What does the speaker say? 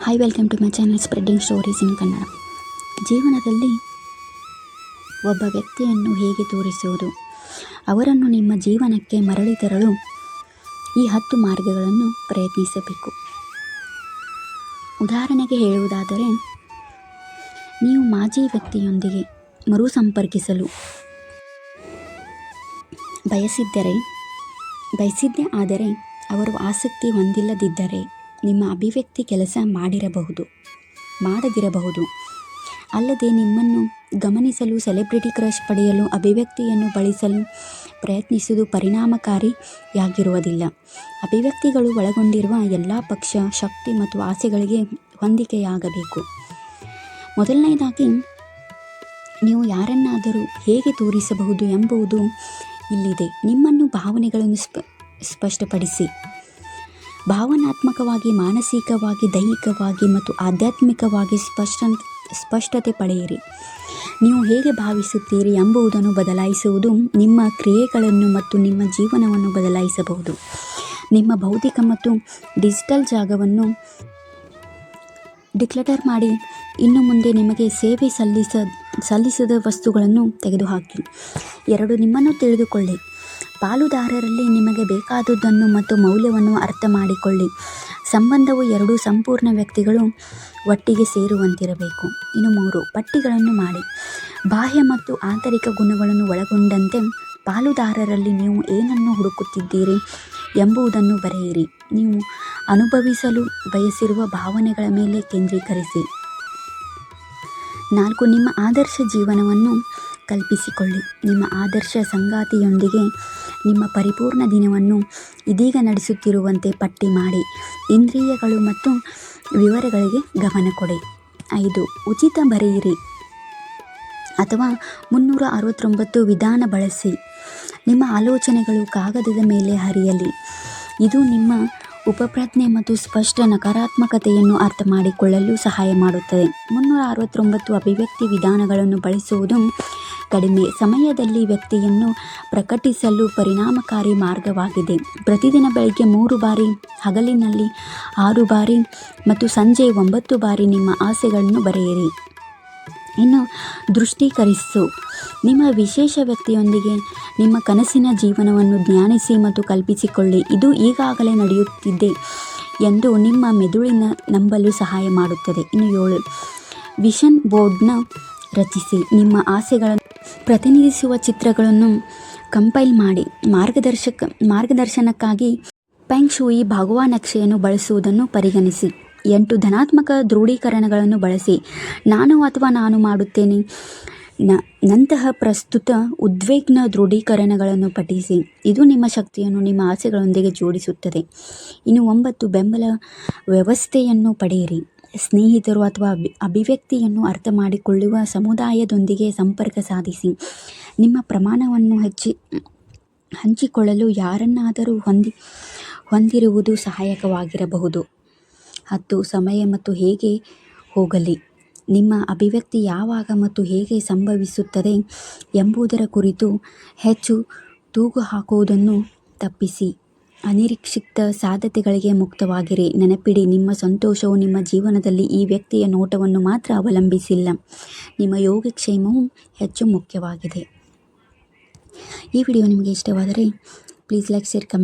Hi welcome to my channel spreading stories in Kannada ಜೀವನದಲ್ಲಿ ಒಬ್ಬ ವ್ಯಕ್ತಿಯನ್ನು ಹೇಗೆ ತೋರಿಸುವುದು? ಅವರನ್ನು ನಿಮ್ಮ ಜೀವನಕ್ಕೆ ಮರಳಿ ತರಲು ಈ ಹತ್ತು ಮಾರ್ಗಗಳನ್ನು ಪ್ರಯತ್ನಿಸಬೇಕು. ಉದಾಹರಣೆಗೆ ಹೇಳುವುದಾದರೆ, ನೀವು ಮಾಜಿ ವ್ಯಕ್ತಿಯೊಂದಿಗೆ ಮರು ಸಂಪರ್ಕಿಸಲು ಬಯಸಿದ್ದರೆ, ಬಯಸಿದ್ದೇ ಆದರೆ ಅವರು ಆಸಕ್ತಿ ಹೊಂದಿಲ್ಲದಿದ್ದರೆ ನಿಮ್ಮ ಅಭಿವ್ಯಕ್ತಿ ಕೆಲಸ ಮಾಡಿರಬಹುದು, ಮಾಡದಿರಬಹುದು. ಅಲ್ಲದೆ ನಿಮ್ಮನ್ನು ಗಮನಿಸಲು, ಸೆಲೆಬ್ರಿಟಿ ಕ್ರಶ್ ಪಡೆಯಲು, ಅಭಿವ್ಯಕ್ತಿಯನ್ನು ಬಳಸಲು ಪ್ರಯತ್ನಿಸುವುದು ಪರಿಣಾಮಕಾರಿಯಾಗಿರುವುದಿಲ್ಲ. ಅಭಿವ್ಯಕ್ತಿಗಳು ಒಳಗೊಂಡಿರುವ ಎಲ್ಲ ಪಕ್ಷ, ಶಕ್ತಿ ಮತ್ತು ಆಸೆಗಳಿಗೆ ಹೊಂದಿಕೆಯಾಗಬೇಕು. ಮೊದಲನೆಯದಾಗಿ ನೀವು ಯಾರನ್ನಾದರೂ ಹೇಗೆ ತೋರಿಸಬಹುದು ಎಂಬುದು ಇಲ್ಲಿದೆ. ನಿಮ್ಮನ್ನು ಭಾವನೆಗಳನ್ನು ಸ್ಪ, ಸ್ಪಷ್ಟಪಡಿಸಿ. ಭಾವನಾತ್ಮಕವಾಗಿ, ಮಾನಸಿಕವಾಗಿ, ದೈಹಿಕವಾಗಿ ಮತ್ತು ಆಧ್ಯಾತ್ಮಿಕವಾಗಿ ಸ್ಪಷ್ಟ, ಸ್ಪಷ್ಟತೆ ಪಡೆಯಿರಿ. ನೀವು ಹೇಗೆ ಭಾವಿಸುತ್ತೀರಿ ಎಂಬುದನ್ನು ಬದಲಾಯಿಸುವುದು ನಿಮ್ಮ ಕ್ರಿಯೆಗಳನ್ನು ಮತ್ತು ನಿಮ್ಮ ಜೀವನವನ್ನು ಬದಲಾಯಿಸಬಹುದು. ನಿಮ್ಮ ಭೌತಿಕ ಮತ್ತು ಡಿಜಿಟಲ್ ಜಾಗವನ್ನು ಡಿಕ್ಲಟರ್ ಮಾಡಿ, ಇನ್ನು ಮುಂದೆ ನಿಮಗೆ ಸೇವೆ ಸಲ್ಲಿಸ, ಸಲ್ಲಿಸದ ವಸ್ತುಗಳನ್ನು ತೆಗೆದುಹಾಕಿ. ಎರಡು, ನಿಮ್ಮನ್ನು ತಿಳಿದುಕೊಳ್ಳಿ. ಪಾಲುದಾರರಲ್ಲಿ ನಿಮಗೆ ಬೇಕಾದುದನ್ನು ಮತ್ತು ಮೌಲ್ಯವನ್ನು ಅರ್ಥ ಮಾಡಿಕೊಳ್ಳಿ ಸಂಬಂಧವು ಎರಡೂ ಸಂಪೂರ್ಣ ವ್ಯಕ್ತಿಗಳು ಒಟ್ಟಿಗೆ ಸೇರುವಂತಿರಬೇಕು. ಇನ್ನು ಮೂರು, ಪಟ್ಟಿಗಳನ್ನು ಮಾಡಿ. ಬಾಹ್ಯ ಮತ್ತು ಆಂತರಿಕ ಗುಣಗಳನ್ನು ಒಳಗೊಂಡಂತೆ ಪಾಲುದಾರರಲ್ಲಿ ನೀವು ಏನನ್ನು ಹುಡುಕುತ್ತಿದ್ದೀರಿ ಎಂಬುದನ್ನು ಬರೆಯಿರಿ. ನೀವು ಅನುಭವಿಸಲು ಬಯಸಿರುವ ಭಾವನೆಗಳ ಮೇಲೆ ಕೇಂದ್ರೀಕರಿಸಿ. ನಾಲ್ಕು, ನಿಮ್ಮ ಆದರ್ಶ ಜೀವನವನ್ನು ಕಲ್ಪಿಸಿಕೊಳ್ಳಿ. ನಿಮ್ಮ ಆದರ್ಶ ಸಂಗಾತಿಯೊಂದಿಗೆ ನಿಮ್ಮ ಪರಿಪೂರ್ಣ ದಿನವನ್ನು ಇದೀಗ ನಡೆಸುತ್ತಿರುವಂತೆ ಪಟ್ಟಿ ಮಾಡಿ. ಇಂದ್ರಿಯಗಳು ಮತ್ತು ವಿವರಗಳಿಗೆ ಗಮನ ಕೊಡಿ. ಐದು, ಉಚಿತ ಬರೆಯಿರಿ. ಅಥವಾ ಮುನ್ನೂರ ಅರವತ್ತೊಂಬತ್ತು ವಿಧಾನ ಬಳಸಿ. ನಿಮ್ಮ ಆಲೋಚನೆಗಳು ಕಾಗದದ ಮೇಲೆ ಹರಿಯಲಿ. ಇದು ನಿಮ್ಮ ಉಪಪ್ರಜ್ಞೆ ಮತ್ತು ಸ್ಪಷ್ಟ ನಕಾರಾತ್ಮಕತೆಯನ್ನು ಅರ್ಥ ಮಾಡಿಕೊಳ್ಳಲು ಸಹಾಯ ಮಾಡುತ್ತದೆ. ಮುನ್ನೂರ ಅರವತ್ತೊಂಬತ್ತು ಅಭಿವ್ಯಕ್ತಿ ವಿಧಾನಗಳನ್ನು ಬಳಸುವುದು ಕಡಿಮೆ ಸಮಯದಲ್ಲಿ ವ್ಯಕ್ತಿಯನ್ನು ಪ್ರಕಟಿಸಲು ಪರಿಣಾಮಕಾರಿ ಮಾರ್ಗವಾಗಿದೆ. ಪ್ರತಿದಿನ ಬೆಳಗ್ಗೆ ಮೂರು ಬಾರಿ, ಹಗಲಿನಲ್ಲಿ ಆರು ಬಾರಿ ಮತ್ತು ಸಂಜೆ ಒಂಬತ್ತು ಬಾರಿ ನಿಮ್ಮ ಆಸೆಗಳನ್ನು ಬರೆಯಿರಿ. ಇನ್ನು ದೃಷ್ಟೀಕರಿಸು. ನಿಮ್ಮ ವಿಶೇಷ ವ್ಯಕ್ತಿಯೊಂದಿಗೆ ನಿಮ್ಮ ಕನಸಿನ ಜೀವನವನ್ನು ಜ್ಞಾನಿಸಿ ಮತ್ತು ಕಲ್ಪಿಸಿಕೊಳ್ಳಿ. ಇದು ಈಗಾಗಲೇ ನಡೆಯುತ್ತಿದೆ ಎಂದು ನಿಮ್ಮ ಮೆದುಳಿನ ನಂಬಲು ಸಹಾಯ ಮಾಡುತ್ತದೆ. ಇನ್ನು ಏಳು. ವಿಷನ್ ಬೋರ್ಡ್ನ ರಚಿಸಿ. ನಿಮ್ಮ ಆಸೆಗಳನ್ನು ಪ್ರತಿನಿಧಿಸುವ ಚಿತ್ರಗಳನ್ನು ಕಂಪೈಲ್ ಮಾಡಿ ಮಾರ್ಗದರ್ಶಕ, ಮಾರ್ಗದರ್ಶನಕ್ಕಾಗಿ ಪೆಂಗ್ ಶೂಯಿ ಭಾಗುವ ನಕ್ಷೆಯನ್ನು ಬಳಸುವುದನ್ನು ಪರಿಗಣಿಸಿ. ಎಂಟು ಧನಾತ್ಮಕ ದೃಢೀಕರಣಗಳನ್ನು ಬಳಸಿ. ನಾನು ಅಥವಾ ನಾನು ಮಾಡುತ್ತೇನೆ. ನ, ನಂತಹ ಪ್ರಸ್ತುತ ಉದ್ವಿಗ್ನ ದೃಢೀಕರಣಗಳನ್ನು ಪಠಿಸಿ. ಇದು ನಿಮ್ಮ ಶಕ್ತಿಯನ್ನು ನಿಮ್ಮ ಆಸೆಗಳೊಂದಿಗೆ ಜೋಡಿಸುತ್ತದೆ. ಇನ್ನು ಒಂಬತ್ತು ಬೆಂಬಲ ವ್ಯವಸ್ಥೆಯನ್ನು ಪಡೆಯಿರಿ. ಸ್ನೇಹಿತರು ಅಥವಾ ಅಭಿ, ಅಭಿವ್ಯಕ್ತಿಯನ್ನು ಅರ್ಥ ಮಾಡಿಕೊಳ್ಳುವ ಸಮುದಾಯದೊಂದಿಗೆ ಸಂಪರ್ಕ ಸಾಧಿಸಿ. ನಿಮ್ಮ ಪ್ರಮಾಣವನ್ನು ಹಚ್ಚಿ, ಹಂಚಿಕೊಳ್ಳಲು ಯಾರನ್ನಾದರೂ ಹೊಂದಿ, ಹೊಂದಿರುವುದು ಸಹಾಯಕವಾಗಿರಬಹುದು. ಹತ್ತು, ಸಮಯ ಮತ್ತು ಹೇಗೆ ಹೋಗಲಿ. ನಿಮ್ಮ ಅಭಿವ್ಯಕ್ತಿ ಯಾವಾಗ ಮತ್ತು ಹೇಗೆ ಸಂಭವಿಸುತ್ತದೆ ಎಂಬುದರ ಕುರಿತು ಹೆಚ್ಚು ತೂಗು ಹಾಕುವುದನ್ನು ತಪ್ಪಿಸಿ. ಅನಿರೀಕ್ಷಿತ ಸಾಧ್ಯತೆಗಳಿಗೆ ಮುಕ್ತವಾಗಿರಿ. ನೆನಪಿಡಿ, ನಿಮ್ಮ ಸಂತೋಷವು ನಿಮ್ಮ ಜೀವನದಲ್ಲಿ ಈ ವ್ಯಕ್ತಿಯ ನೋಟವನ್ನು ಮಾತ್ರ ಅವಲಂಬಿಸಿಲ್ಲ. ನಿಮ್ಮ ಯೋಗಕ್ಷೇಮವು ಹೆಚ್ಚು ಮುಖ್ಯವಾಗಿದೆ. ಈ ವಿಡಿಯೋ ನಿಮಗೆ ಇಷ್ಟವಾದರೆ ಪ್ಲೀಸ್ ಲೈಕ್ ಶೇರ್ ಕಮೆಂಟ್